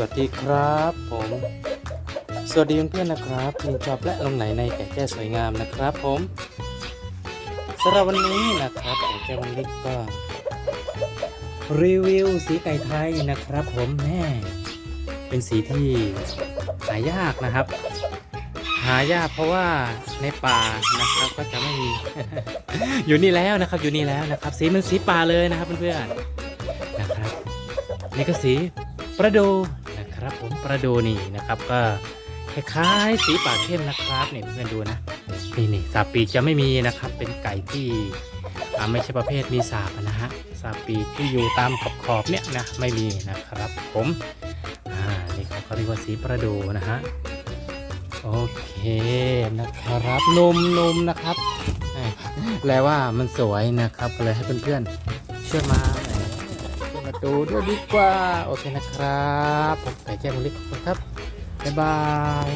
วัสดีครับ ผม สวัสดีเพื่อนๆนะครับที่ชอบและลงไหลในไก่แจ้สวยงามนะครับ ผมสำหรับวันนี้นะครับไก่แจ้วันนี้ก็ รีวิวสีไก่ไทยนะครับ ผมแม่เป็นสีที่หายากนะครับ หายากเพราะว่าในป่านะครับก็จะไม่มี อยู่นี่แล้วนะครับ อยู่นี่แล้วนะครับ สีมันสีป่าเลยนะครับเพื่อนๆนะครับนี่ก็สีประดู นะครับผมประดูนี่นะครับก็คล้ายๆสีป่าเข้มนะครับเนี่ยเพื่อนดูนะนี่นี่สาปีจะไม่มีนะครับเป็นไก่ที่ไม่ใช่ประเภทมีสาบนะฮะสาปีที่อยู่ตามขอบขอบเนี่ยนะไม่มีนะครับ ผมอ่านี่เขาเขาเรียกว่าสีประดูนะฮะโอเคนะครับนมนมนะครับแปลว่ามันสวยนะครับก็เลยให้เพื่อนๆเชื่อมาแหมเชื่อมา ดูด้วยดีกว่า โอเคนะครับ ผมไก่แจ้งมุลิกขอบคุณครับ บ๊ายบาย